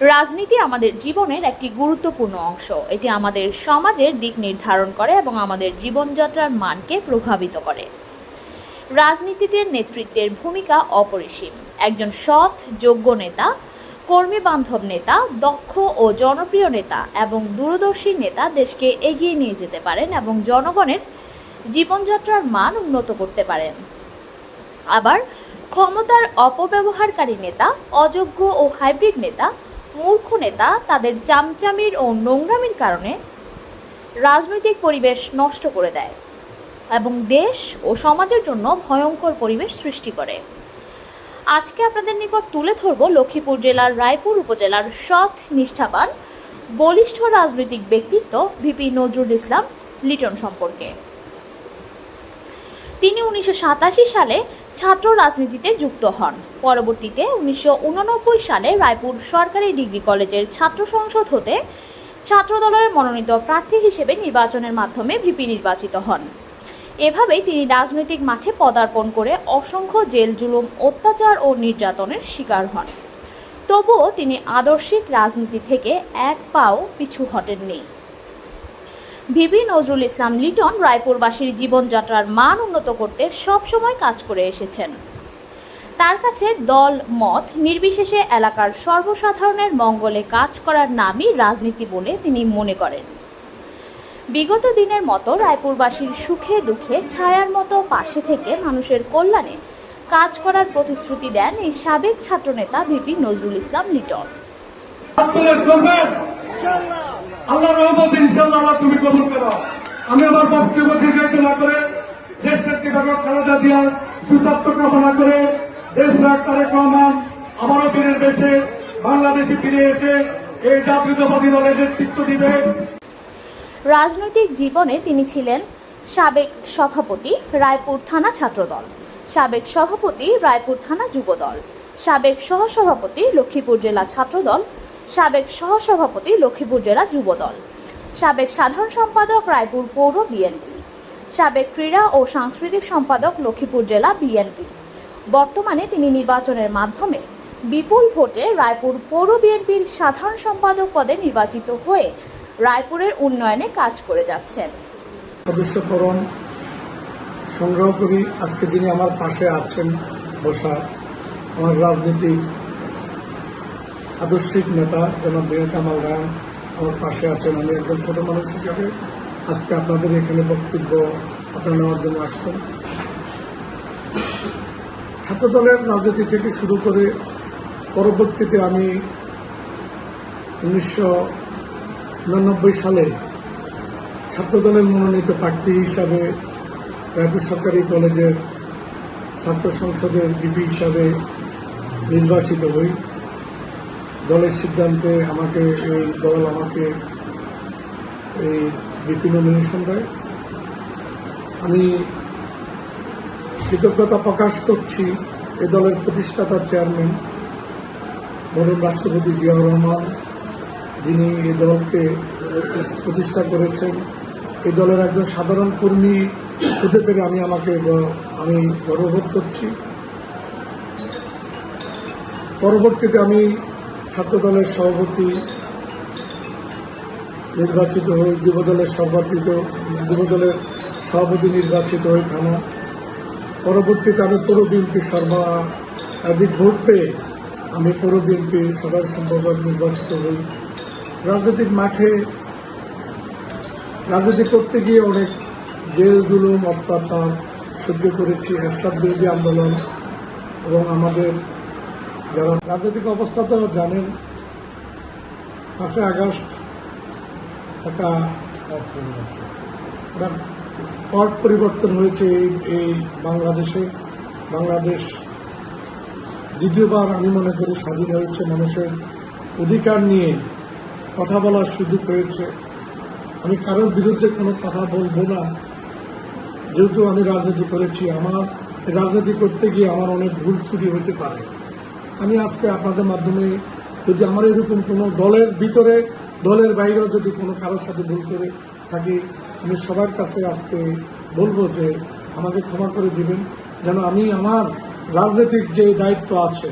রাজনীতি আমাদের জীবনের একটি গুরুত্বপূর্ণ অংশ। এটি আমাদের সমাজের দিক নির্ধারণ করে এবং আমাদের জীবনযাত্রার মানকে প্রভাবিত করে। রাজনীতিতে নেতৃত্বের ভূমিকা অপরিসীম। একজন সৎ, যোগ্য নেতা, কর্মী বান্ধব নেতা, দক্ষ ও জনপ্রিয় নেতা এবং দূরদর্শী নেতা দেশকে এগিয়ে নিয়ে যেতে পারেন এবং জনগণের জীবনযাত্রার মান উন্নত করতে পারেন। আবার ক্ষমতার অপব্যবহারকারী নেতা, অযোগ্য ও হাইব্রিড নেতা মূর্খ নেতা তাদের চামচামির ও নোংরামির কারণে রাজনৈতিক পরিবেশ নষ্ট করে দেয় এবং দেশ ও সমাজের জন্য ভয়ঙ্কর পরিবেশ সৃষ্টি করে। আজকে আপনাদের নিকট তুলে ধরব লক্ষ্মীপুর জেলার রায়পুর উপজেলার সৎ, নিষ্ঠাবান, বলিষ্ঠ রাজনৈতিক ব্যক্তিত্ব ভিপি নজরুল ইসলাম লিটন সম্পর্কে। তিনি উনিশশো সাতাশি সালে ছাত্র রাজনীতিতে যুক্ত হন। পরবর্তীতে উনিশশো সালে রায়পুর সরকারি ডিগ্রি কলেজের ছাত্র সংসদ হতে ছাত্রদলের মনোনীত প্রার্থী হিসেবে নির্বাচনের মাধ্যমে ভিপি নির্বাচিত হন। এভাবেই তিনি রাজনৈতিক মাঠে পদার্পণ করে অসংখ্য জেল, জুলুম, অত্যাচার ও নির্যাতনের শিকার হন। তবুও তিনি আদর্শিক রাজনীতি থেকে এক পাও পিছু হটেননি। ভিপি নজরুল ইসলাম লিটন রায়পুরবাসীর জীবনযাত্রার মান উন্নত করতে সবসময় কাজ করে এসেছেন। তার কাছে দল, মত, নির্বিশেষে এলাকার সর্বসাধারণের মঙ্গলে কাজ করার নামই রাজনীতি বলে তিনি মনে করেন। বিগত দিনের মতো রায়পুরবাসীর সুখে দুঃখে ছায়ার মতো পাশে থেকে মানুষের কল্যাণে কাজ করার প্রতিশ্রুতি দেন এই সাবেক ছাত্রনেতা ভিপি নজরুল ইসলাম লিটন। আল্লাহ রহমত ইনশাল্লাহ তুমি কবুল করো। আমি আমার বক্তব্য দীর্ঘায়িত না করে দেশ নেত্রী বেগম খালেদা জিয়ার সুস্বাস্থ্য কামনা করে দেশ নায়ক তারেক রহমান আবারও ফিরে দেশে বাংলাদেশে ফিরে এসে এই জাতীয়তাবাদী দলের নেতৃত্ব দিবে। রাজনৈতিক জীবনে তিনি ছিলেন সাবেক সভাপতি, রায়পুর থানা ছাত্রদল। সাবেক সভাপতি, রায়পুর থানা যুবদল। সাবেক সহসভাপতি, লক্ষ্মীপুর জেলা ছাত্রদল। সাবেক সহসভাপতি লক্ষ্মীপুর জেলা যুবদল, সাবেক সাধারণ সম্পাদক রায়পুর পৌর বিএনপি, সাবেক ক্রীড়া ও সাংস্কৃতিক সম্পাদক লক্ষ্মীপুর জেলা বিএনপি। বর্তমানে তিনি নির্বাচনের মাধ্যমে বিপুল ভোটে রায়পুর পৌর বিএনপির সাধারণ সম্পাদক পদে নির্বাচিত হয়ে রায়পুরের উন্নয়নে কাজ করে যাচ্ছেন। সদস্যকরণ সংগ্রহ করি আজকে যিনি আমার পাশে আছেন বসা, আমার রাজনীতিক আদর্শিক নেতা জনাব বিনয় কামাল রায় আমার পাশে আছেন। আমি একজন ছোট মানুষ হিসাবে আজকে আপনাদের এখানে বক্তব্য আপনার নেওয়ার জন্য আসছেন। ছাত্রদলের রাজনীতি থেকে শুরু করে পরবর্তীতে আমি উনিশশো উননব্বই সালে ছাত্রদলের মনোনীত প্রার্থী হিসাবে রায়পুর সরকারি কলেজের ছাত্র সংসদের ডিপি হিসাবে নির্বাচিত হই। দলের সিদ্ধান্তে আমাকে, এই দল আমাকে, এই ডিপি নমিনেশন দেয়। আমি কৃতজ্ঞতা প্রকাশ করছি এ দলের প্রতিষ্ঠাতা চেয়ারম্যান মরুম রাষ্ট্রপতি জিয়াউর রহমান, যিনি এই দলকে প্রতিষ্ঠা করেছেন। এই দলের একজন সাধারণ কর্মী হতে পেরে আমি আমাকে আমি গর্ববোধ করছি। পরবর্তীতে আমি ছাত্র দলের সভাপতি, নির্বাচিত হই যুব দলের সভাপতিত যুব দলের সভাপতি নির্বাচিত হয়ে থানা। পরবর্তীতে আমি পৌর বিএনপির সর্বাধিক ভোট পেয়ে আমি পৌর বিএনপির সাধারণ সম্পাদক নির্বাচিত হই। রাজনৈতিক মাঠে রাজনীতি করতে গিয়ে অনেক জেল, জুলুম, অত্যাচার সহ্য করেছি, এরশাদ বিরোধী আন্দোলন এবং আমাদের যারা রাজনৈতিক অবস্থা তো জানেন, পাঁচই আগস্ট একটা পট পরিবর্তন হয়েছে এই বাংলাদেশে। বাংলাদেশ দ্বিতীয়বার আমি মনে করি স্বাধীন হয়েছে, মানুষের অধিকার নিয়ে কথা বলার সুযোগ হয়েছে আমি কারোর বিরুদ্ধে কোনো কথা বলব না। যেহেতু আমি রাজনীতি করেছি, আমার, রাজনীতি করতে গিয়ে আমার অনেক ভুল ত্রুটি হতে পারে। আমি আজকে আপনাদের মাধ্যমে যদি আমার এরকম কোনো দলের ভিতরে দলের বাইরেও যদি কোনো কারোর সাথে ভুল করে থাকি আমি সবার কাছে আজকে বলব যে আমাকে ক্ষমা করে দিবেন। যেন আমি আমার রাজনৈতিক যে দায়িত্ব আছে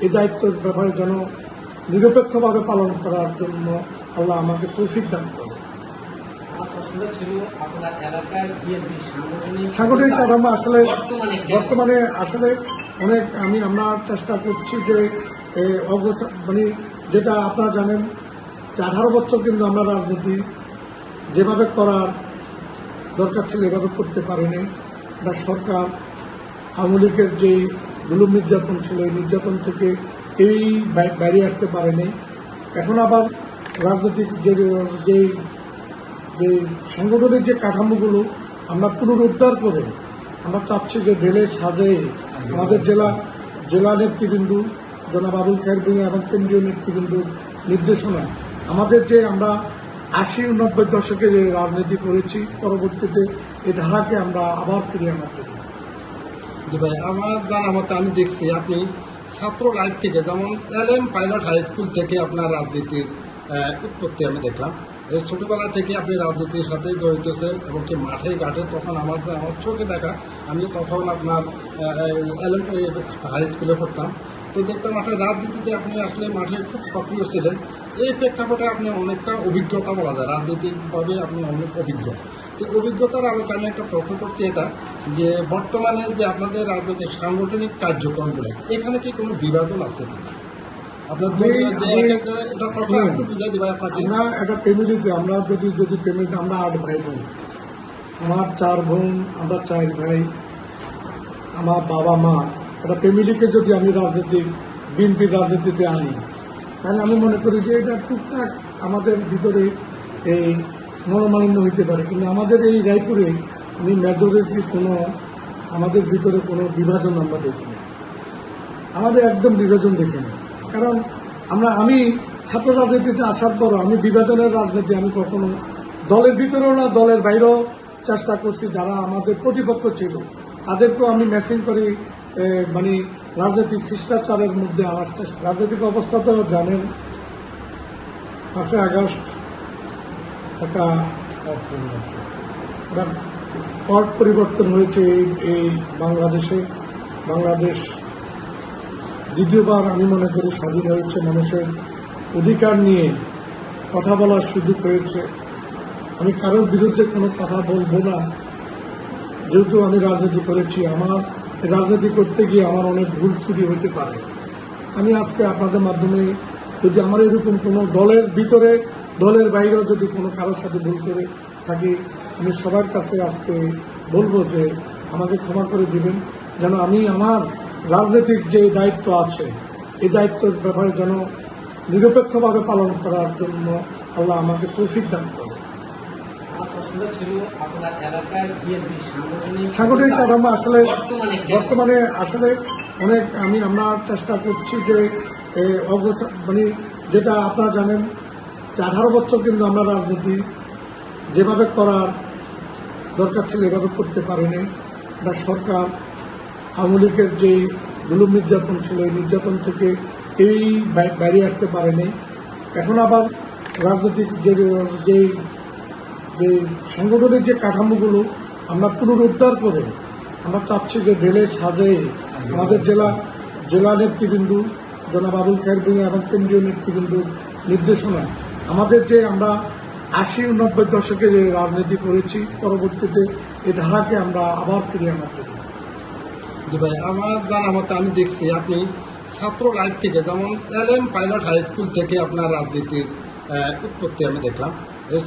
এই দায়িত্বের ব্যাপারে যেন নিরপেক্ষভাবে পালন করার জন্য আল্লাহ আমাকে তৌফিক দান করে সাংগঠনিক কাঠামো আসলে বর্তমানে আসলে অনেক আমি, আমরা চেষ্টা করছি যে অগ্রসর মানে যেটা আপনারা জানেন যে আঠারো বছর কিন্তু আমরা রাজনীতি যেভাবে করার দরকার ছিল এভাবে করতে পারিনি। এটা সরকার, আওয়ামী লীগের যে জুলুম নির্যাতন ছিল, এই নির্যাতন থেকে এই বাই- বাইরে আসতে পারেনি। এখন আবার রাজনৈতিক যে যে যে সংগঠনের যে কাঠামোগুলো আমরা পুনরুদ্ধার করে আমরা চাচ্ছি যে ঢেলে সাজে আমাদের জেলা জেলা নেতৃবৃন্দ জনাব আবুল ভূঁইয়া এবং কেন্দ্রীয় নেতৃবৃন্দুর নির্দেশনা। আমাদের যে আমরা আশি, নব্বই দশকে যে রাজনীতি করেছি, পরবর্তীতে এই ধারাকে আমরা আবার ফিরিয়ে আনার জন্য। জি ভাই, আমার জানা মতে আমি দেখছি আপনি ছাত্র লাইফ থেকে, যেমন L M pilot high school থেকে আপনার রাজনীতির উৎপত্তি আমি দেখলাম। এই ছোটোবেলা থেকে আপনি রাজনীতির সাথে জড়িত ছিলেন এবং কি মাঠে ঘাটে, তখন আমার আমার চোখে দেখা আমি তখন আপনার হাই স্কুলে পড়তাম। তো দেখতাম আসলে রাজনীতিতে আপনি আসলে মাঠে খুব সক্রিয় ছিলেন। এই প্রেক্ষাপটে আপনি অনেকটা অভিজ্ঞতা বলা যায়। রাজনৈতিকভাবে আপনি অনেক অভিজ্ঞ। এই অভিজ্ঞতার আলোকে আমি একটা প্রশ্ন করছি এটা যে বর্তমানে যে আপনাদের রাজনৈতিক সাংগঠনিক কার্যক্রমগুলো এখানে কি কোনো বিভাজন আছে কিনা? আমরা একটা ফ্যামিলিতে আমরা যদি যদি ফ্যামিলিতে আমরা আট ভাই বোন আমার চার বোন, আমরা চার ভাই, আমার বাবা মা একটা ফ্যামিলিকে যদি আমি রাজনীতি বিএনপির রাজনীতিতে আনি, তাহলে আমি মনে করি যে এটা টুকটাক আমাদের ভিতরে এই মনোমালিন্য হইতে পারে। কিন্তু আমাদের এই রায়পুরে আমি মেজরিটি কোনো, আমাদের ভিতরে কোনো বিভাজন আমরা দেখিনি আমাদের একদম বিভাজন দেখিনি কারণ আমরা, আমি ছাত্র রাজনীতিতে আসার পর আমি বিভাজনের রাজনীতি আমি কখনো দলের ভিতরেও না, দলের বাইরেও চেষ্টা করছি, যারা আমাদের প্রতিপক্ষ ছিল, তাদেরকেও আমি মেসিং করি মানে রাজনৈতিক শিষ্টাচারের মধ্যে আমার চেষ্টা। রাজনৈতিক অবস্থা তো জানেন, পাঁচই আগস্ট একটা পট পরিবর্তন হয়েছে এই বাংলাদেশে। বাংলাদেশ দ্বিতীয়বার আমি মনে করি স্বাধীন হয়েছে, মানুষের অধিকার নিয়ে কথা বলার সুযোগ হয়েছে। আমি কারোর বিরুদ্ধে কোনো কথা বলব না। যেহেতু আমি রাজনীতি করেছি, আমার রাজনীতি করতে গিয়ে আমার অনেক ভুল ত্রুটি হতে পারে। আমি আজকে আপনাদের মাধ্যমে যদি আমার এরকম কোনো দলের ভিতরে, দলের বাইরেও যদি কোনো কারোর সাথে ভুল করে থাকি, আমি সবার কাছে আজকে বলব যে আমাকে ক্ষমা করে দিবেন, যেন আমি আমার রাজনৈতিক যে দায়িত্ব আছে, এই দায়িত্বের ব্যাপারে যেন নিরপেক্ষভাবে পালন করার জন্য আল্লাহ আমাকে তৌফিক দান প্রশ্ন ছিল আপনার এলাকায় বিএনপি সাংগঠনিক সাংগঠনিক কাঠামো আসলে বর্তমানে আসলে অনেক আমি আমরা চেষ্টা করছি যে অগ্রসর মানে যেটা আপনারা জানেন যে আঠারো বছর কিন্তু আমরা রাজনীতি যেভাবে করার দরকার ছিল এভাবে করতে পারিনি। বা সরকার আওয়ামী লীগের যে জুলুম নির্যাতন ছিল এই নির্যাতন থেকে এই বাইরে আসতে পারেনি। এখন আবার রাজনৈতিক যে যে যে সংগঠনের যে কাঠামোগুলো আমরা পুনরুদ্ধার করে আমরা চাচ্ছি যে ঢেলে সাজে আমাদের জেলা জেলা নেতৃবৃন্দ জনাব আবুল ভূঁইয়া এবং কেন্দ্রীয় নেতৃবৃন্দুর নির্দেশনা, আমাদের যে আমরা আশি নব্বই দশকে যে রাজনীতি করেছি, পরবর্তীতে এই ধারাকে আমরা আবার ফিরিয়ে আনার জন্য। জি ভাই, আমার জানা মতে আমি দেখছি আপনি ছাত্র লাইফ থেকে, যেমন L M pilot high school থেকে আপনার রাজনীতির উৎপত্তি আমি দেখলাম।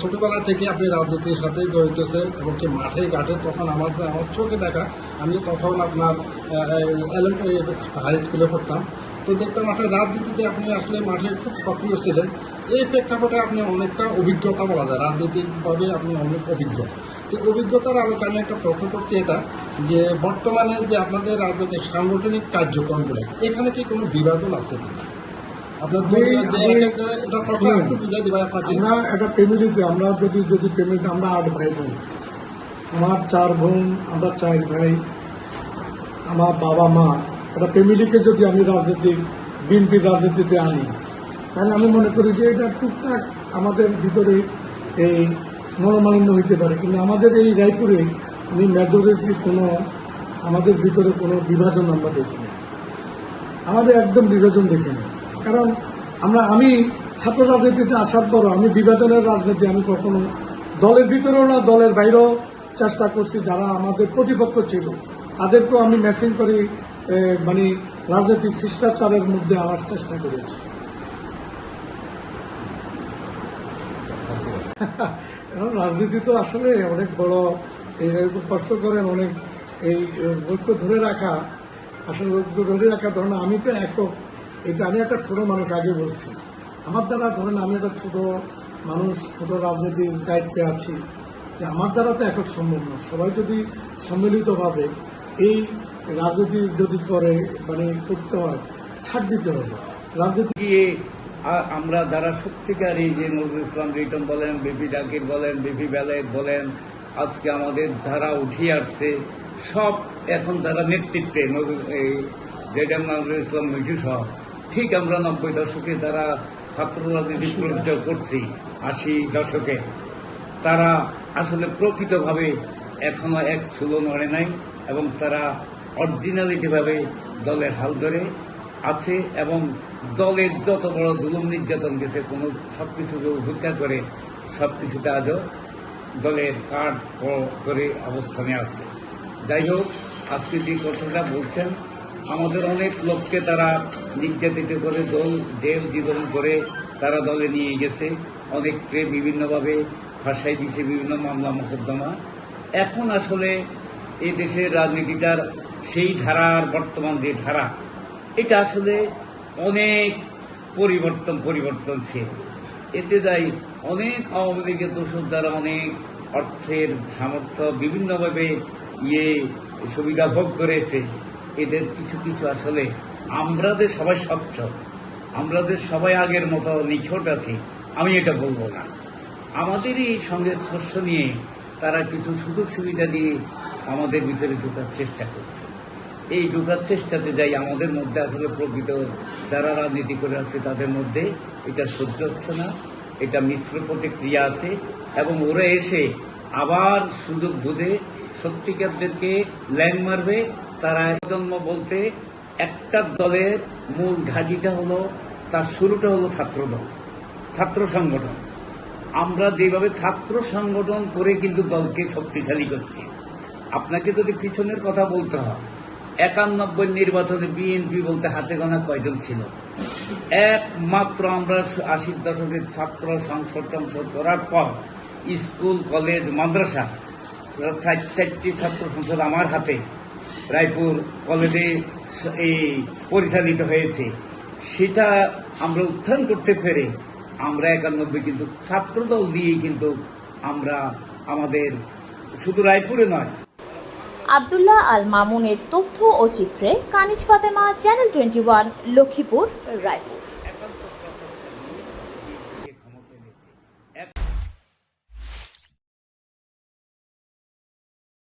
ছোটবেলা থেকে আপনি রাজনীতির সাথে জড়িত ছিলেন এবং কি মাঠে ঘাটে, তখন আমার আমার চোখে দেখা, আমি তখন আপনার হাই স্কুলে পড়তাম। তো দেখতাম আসলে রাজনীতিতে আপনি আসলে মাঠে খুব সক্রিয় ছিলেন। এই প্রেক্ষাপটে আপনি অনেকটা অভিজ্ঞতা বলা যায়। রাজনৈতিকভাবে আপনি অনেক অভিজ্ঞ। এই অভিজ্ঞতার আলোকে আমি একটা প্রশ্ন করছি এটা, যে বর্তমানে যে আপনাদের রাজনৈতিক সাংগঠনিক কার্যক্রমগুলো, এখানে কি কোনো বিভাজন আছে কিনা? আমরা একটা ফ্যামিলিতে আমরা যদি যদি ফ্যামিলিতে আমরা আট ভাই বোন। আমার চার বোন আমরা চার ভাই আমার বাবা মা। একটা ফ্যামিলিকে যদি আমি রাজনীতি বিএনপির রাজনীতিতে আনি তাহলে আমি মনে করি যে এটা টুকটাক আমাদের ভিতরে এই মনোমালিন্য হইতে পারে। কিন্তু আমাদের এই রায়পুরে আমি মেজরিটি কোনো আমাদের ভিতরে কোনো বিভাজন আমরা দেখিনি আমাদের একদম বিভাজন দেখিনি কারণ আমরা, আমি ছাত্র রাজনীতিতে আসার পরও আমি বিভাজনের রাজনীতি আমি কখনো দলের ভিতরেও না, দলের বাইরেও চেষ্টা করছি, যারা আমাদের প্রতিপক্ষ ছিল, তাদেরকেও আমি মেসিং করে মানে রাজনৈতিক শিষ্টাচারের মধ্যে আনার চেষ্টা করেছি। রাজনীতি তো আসলে অনেক বড় এই কষ্ট করেন, অনেক, এই, ঐক্য ধরে রাখা, আসলে ঐক্য ধরে রাখা ধরেন আমি তো একক এটা আমি একটা ছোট মানুষ আগে বলছি। আমার দ্বারা ধরেন আমি একটা ছোট মানুষ, ছোট রাজনীতির দায়িত্বে আছি। যে আমার দ্বারা তো একক সম্ভব না সবাই যদি সম্মিলিতভাবে এই রাজনীতি যদি করে মানে করতে হয়, ছাড় দিতে হবে। রাজনীতি গিয়ে আমরা যারা সত্যিকার যে নজরুল ইসলাম, রিটন বলেন, বিপি জাকির বলেন, বিপি বেলায়েত বলেন, আজকে আমাদের যারা উঠে আসছে, সব এখন যারা নেতৃত্বে এই জেডএম নজরুল ইসলাম মিঠু সহ ঠিক আমরা নব্বই দশকে যারা ছাত্র রাজনীতি করছি আশি দশকে তারা আসলে প্রকৃতভাবে এখনও এক চুলো নড়ে নাই এবং তারা অরিজিনালিটিভাবে দলের হাল ধরে আছে এবং দলের যত বড় জুলুম নির্যাতন গেছে কোনো সব কিছুকে উপেক্ষা করে সব কিছুতে আজও দলের কার্ড করে অবস্থানে আছে। যাই হোক আজকে যে কথাটা বলছেন আমাদের অনেক লোককে তারা নির্যাতিত করে দল জেল জীবন করে তারা দলে নিয়ে গেছে। অনেককে বিভিন্নভাবে ভাষায় দিচ্ছে বিভিন্ন মামলা, মোকদ্দমা। এখন আসলে এ দেশের রাজনীতিটার সেই ধারার বর্তমান যে ধারা, এটা আসলে অনেক পরিবর্তন, পরিবর্তনশীল। এতে যাই অনেক আওয়ামী লীগের দোষর দ্বারা অনেক অর্থের সামর্থ্য বিভিন্নভাবে ইয়ে সুবিধা ভোগ করেছে। এদের কিছু কিছু আসলে আমরা যে সবাই স্বচ্ছ। আমরা যে সবাই আগের মতো নিখোট আছি। আমি এটা বলব না। আমাদেরই এই সঙ্গে স্পর্শ নিয়ে তারা কিছু সুযোগ সুবিধা দিয়ে আমাদের ভিতরে ঢোকার চেষ্টা করছে। এই ঢোকার চেষ্টাতে যাই আমাদের মধ্যে আসলে প্রকৃত যারা রাজনীতি করে আছে তাদের মধ্যে এটা সহ্য হচ্ছে না, এটা মিশ্র প্রতিক্রিয়া আছে এবং ওরা এসে আবার সুযোগ বুঝে সত্যিকারদেরকে ল্যাং মারবে তারা জন্ম বলতে একটা দলের মূল ঘাঁটিটা হলো, তার শুরুটা হলো ছাত্রদল, ছাত্র সংগঠন। আমরা যেভাবে ছাত্র সংগঠন করে কিন্তু দলকে শক্তিশালী করছি। আপনাকে যদি পিছনের কথা বলতে হয়, একানব্বই নির্বাচনে বিএনপি বলতে হাতে গোনা কয়জন ছিল? একমাত্র আমরা আশির দশকের ছাত্র সংসদ টংসদ করার পর স্কুল, কলেজ, মাদ্রাসা চারটি ছাত্র সংসদ আমার হাতে। রায়পুর কলেজে এই পরিচালিত হয়েছে। সেটা আমরা উত্থান করতে পেরে আমরা একানব্বই কিন্তু ছাত্রদল দিয়েই কিন্তু আমরা আমাদের শুধু রায়পুরে নয়। আবদুল্লাহ আল মামুনের তথ্য ও চিত্রে Kaniz Fatema, channel twenty one, Lakshmipur, Raipur.